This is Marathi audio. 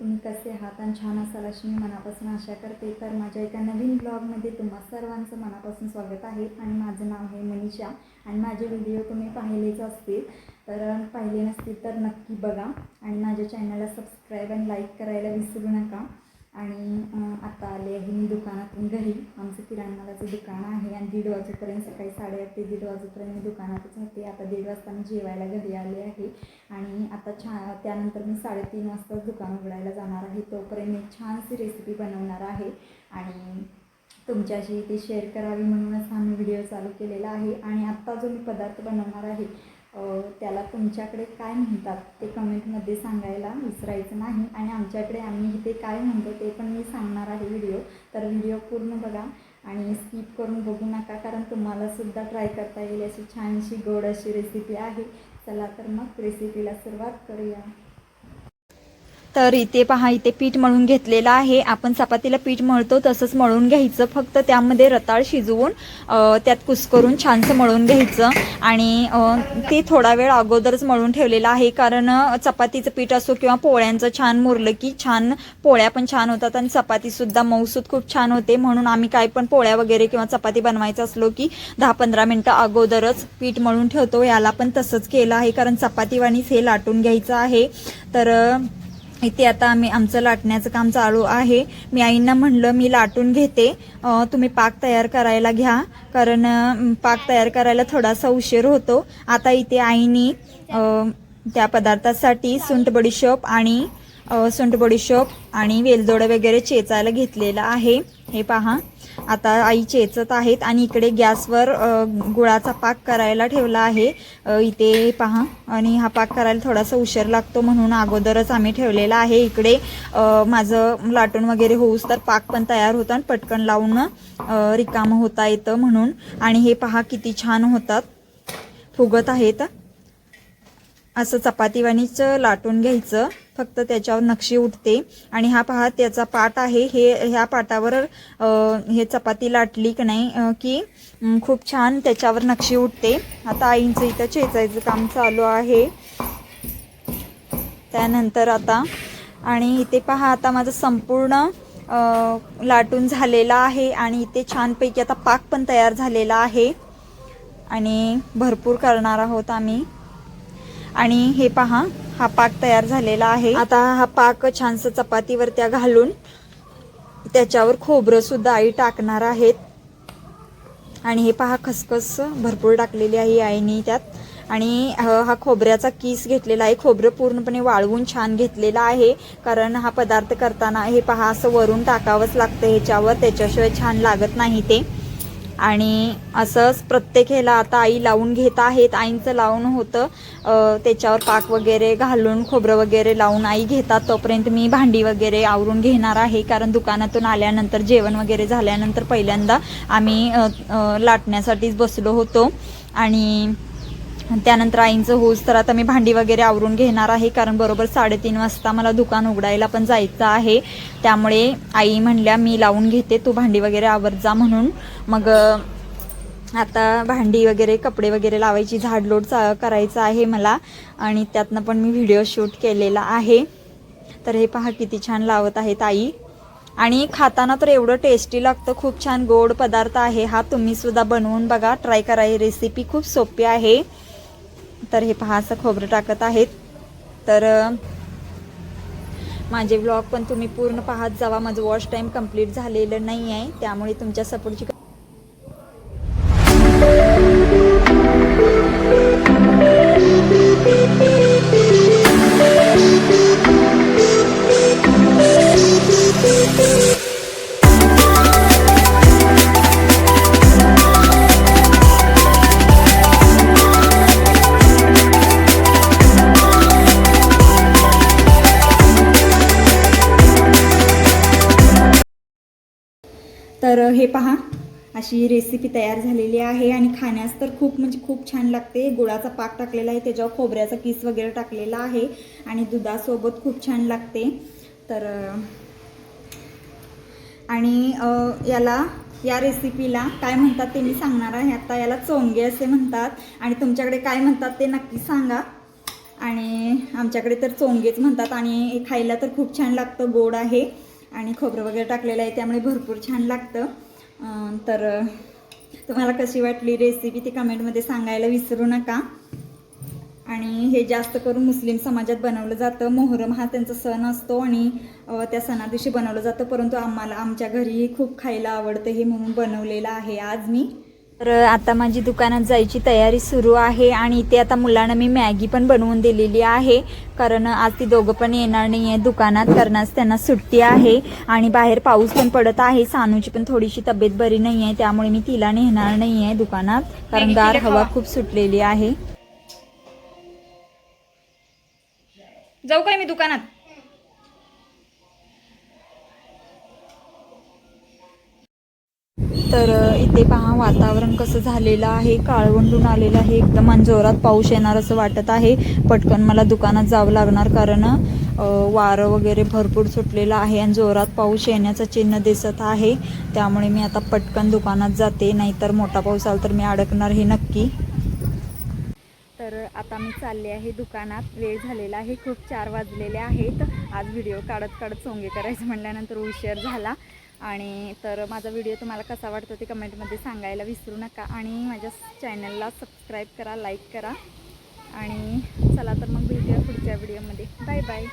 तुम्ही कसे आहात आणि छान असाल अशी मी मनापासून आशा करते. तर माझ्या एका नवीन ब्लॉगमध्ये तुम्हा सर्वांचं मनापासून स्वागत आहे आणि माझं नाव आहे मनीषा आणि माझे व्हिडिओ तुम्ही पाहिलेच असतील. तर पाहिले नसतील तर नक्की बघा आणि माझ्या चॅनलला सबस्क्राईब आणि लाईक करायला विसरू नका. आणि आता आले आहे मी दुकानातून घरी. आमचं किराणाचं दुकान आहे आणि दीड वाजेपर्यंत सकाळी साडेआठ ते दीड वाजेपर्यंत मी दुकानातच होते आता दीड वाजता मी जेवायला घरी आले आहे आणि आता छान त्यानंतर मी साडेतीन वाजता दुकान उघडायला जाणार आहे. तोपर्यंत मी छानशी रेसिपी बनवणार आहे आणि तुमच्याशी ती शेअर करावी म्हणूनच हा मी व्हिडिओ चालू केलेला आहे. आणि आत्ता जो मी पदार्थ बनवणार आहे त्याला तुमच्याकडे काय म्हणतात ते कमेंटमध्ये सांगायला विसरायचं नाही. आणि आमच्याकडे आम्ही इथे काय म्हणतो ते पण मी सांगणार आहे व्हिडिओ. तर व्हिडिओ पूर्ण बघा आणि स्किप करून बघू नका कारण तुम्हालासुद्धा ट्राय करता येईल. अशी छानशी गोड अशी रेसिपी आहे. चला तर मग रेसिपीला सुरुवात करूया. तर इथे पहा इथे पीठ मळून घेतलेलं आहे. आपण चपातीला पीठ मळतो तसंच मळून घ्यायचं. फक्त त्यामध्ये रताळ शिजवून त्यात कुस्करून छानसं मळून घ्यायचं. आणि ते थोडा वेळ अगोदरच मळून ठेवलेलं आहे. कारण चपातीचं पीठ असो किंवा पोळ्यांचं छान मुरलं की छान पोळ्या पण छान होतात आणि चपातीसुद्धा मऊसूद खूप छान होते. म्हणून आम्ही काय पण पोळ्या वगैरे किंवा चपाती बनवायचं असलो की दहा पंधरा मिनटं अगोदरच पीठ मळून ठेवतो. याला पण तसंच केलं आहे. कारण चपातीवाणीच हे लाटून घ्यायचं आहे. तर इथे आता आम्ही आमचं लाटण्याचं काम चालू आहे. मी आईंना म्हणलं मी लाटून घेते. तुम्ही पाक तयार करायला घ्या. कारण पाक तयार करायला थोडासा उशीर होतो. आता इथे आईनी त्या पदार्थासाठी सुंट बडीशोप आणि सुंट बडीशोप आणि वेलदोडं वगैरे चेचायला घेतलेलं आहे. हे पहा. आता आई चेचत आहेत आणि इकडे गॅसवर गुळाचा पाक करायला ठेवला आहे. इथे पहा. आणि हा पाक करायला थोडासा उशीर लागतो म्हणून अगोदरच आम्ही ठेवलेला आहे. इकडे माझं लाटून वगैरे होऊस तर पाक पण तयार होतं आणि पटकन लावून रिकामं होता येतं म्हणून. आणि हे पहा किती छान होतात. फुगत आहेत. असं चपातीवाणीच लाटून घ्यायचं. फक्त त्याच्यावर नक्षी उठते आणि हा पहा त्याचा पाट आहे. हे ह्या पाटावर हे चपाती लाटली की नाही की खूप छान त्याच्यावर नक्षी उठते आता आईंचं इथं चेचायचं काम चालू आहे. त्यानंतर आता आणि इथे पहा आता माझं संपूर्ण लाटून झालेला आहे. आणि इथे छानपैकी आता पाक पण तयार झालेला आहे. आणि भरपूर करणार आहोत आम्ही. आणि हे पहा हा पाक तयार झालेला आहे. आता हा पाक छानसं चपातीवर त्या घालून त्याच्यावर खोबरं सुद्धा आई टाकणार आहेत. आणि हे पहा खसखस भरपूर टाकलेली आहे आईने त्यात. आणि हा खोबऱ्याचा किस घेतलेला आहे. खोबरं पूर्णपणे वाळवून छान घेतलेला आहे. कारण हा पदार्थ करताना हे पहा असं वरून टाकावंच लागतं ह्याच्यावर. त्याच्याशिवाय छान लागत नाही ते. आणि असंच प्रत्येक ह्याला आता आई लावून घेत आहेत. आईंचं लावून होतं. त्याच्यावर पाक वगैरे घालून खोबरं वगैरे लावून आई घेतात. तोपर्यंत मी भांडी वगैरे आवरून घेणार आहे. कारण दुकानातून आल्यानंतर जेवण वगैरे झाल्यानंतर पहिल्यांदा आम्ही लाटण्यासाठीच बसलो होतो. आणि त्यानंतर आईंचं होऊस तर आता मी भांडी वगैरे आवरून घेणार आहे कारण बरोबर साडेतीन वाजता मला दुकान उघडायला पण जायचं आहे. त्यामुळे आई म्हणल्या मी लावून घेते तू भांडी वगैरे आवर जा म्हणून. मग आता भांडी वगैरे कपडे वगैरे लावायची झाडलोड चा करायचं आहे मला. आणि त्यातनं पण मी व्हिडिओ शूट केलेला आहे. तर हे पहा किती छान लावत आहेत आई. आणि खाताना तर एवढं टेस्टी लागतं खूप छान गोड पदार्थ आहे. हा तुम्ही सुद्धा बनवून बघा ट्राय करा ही रेसिपी खूप सोपी आहे. तर हे पहा असं खोबरं टाकत आहेत. तर माझे व्लॉग पण तुम्ही पूर्ण पाहत जावा. माझं वॉश टाईम कंप्लीट झालेलं नाही आहे त्यामुळे तुमच्या सपोर्टची तर हे पहा. अशी रेसिपी तयार झालेली आहे आणि खाण्यास तर खूप म्हणजे खूप छान लागते. गुळाचा पाक टाकलेला आहे त्याच्यावर खोबऱ्याचा किस वगैरे टाकलेला आहे आणि दुधासोबत खूप छान लागते. तर आणि याला या रेसिपीला काय म्हणतात ते मी सांगणार आहे. आता याला चोंगे असे म्हणतात आणि तुमच्याकडे काय म्हणतात ते नक्की सांगा. आणि आमच्याकडे तर चोंगेच म्हणतात आणि खायला तर खूप छान लागतं गोड आहे. आणि खोबरं वगैरे टाकलेलं आहे त्यामुळे भरपूर छान लागतं. तर तुम्हाला कशी वाटली रेसिपी ती कमेंटमध्ये सांगायला विसरू नका. आणि हे जास्त करून मुस्लिम समाजात बनवलं जातं. मोहरम हा त्यांचा सण असतो आणि त्या सणा दिवशी बनवलं जातं. परंतु आम्हाला आमच्या घरीही खूप खायला आवडतं हे म्हणून बनवलेलं आहे आज मी. तर आता माझी दुकानात जायची तयारी सुरू आहे आणि इथे आता मुलांना मी मॅगी पण बनवून दिलेली आहे. कारण आज ती दोघं पण येणार नाही आहे दुकानात कारण आज त्यांना सुट्टी आहे आणि बाहेर पाऊस पण पडत आहे. सानूची पण थोडीशी तब्येत बरी नाही आहे त्यामुळे मी तिला नेणार नाही आहे दुकानात. कारण गार हवा खूप सुटलेली आहे. जाऊ काय मी दुकानात? तर इथे पहा वातावरण कसं झालेलं आहे. काळवंडून आलेलं आहे. एकदम आणि जोरात पाऊस येणार असं वाटत आहे. पटकन मला दुकानात जावं लागणार कारण वारं वगैरे भरपूर सुटलेलं आहे. आणि जोरात पाऊस येण्याचं चिन्ह दिसत आहे. त्यामुळे मी आता पटकन दुकानात जाते. नाहीतर मोठा पाऊस आला तर मी अडकणार हे नक्की. तर आता मी चालले आहे दुकानात. वेळ झालेला आहे. खूप चार वाजलेले आहेत. आज व्हिडिओ काढत काढत सोंगे करायचं म्हटल्यानंतर उशीर झाला. आणि तर माझा व्हिडिओ तुम्हाला कसा वाटतो ते कमेंटमध्ये सांगायला विसरू नका. आणि माझ्या चॅनलला सबस्क्राईब करा लाईक करा. आणि चला तर मग भेटूया पुढच्या व्हिडिओमध्ये बाय बाय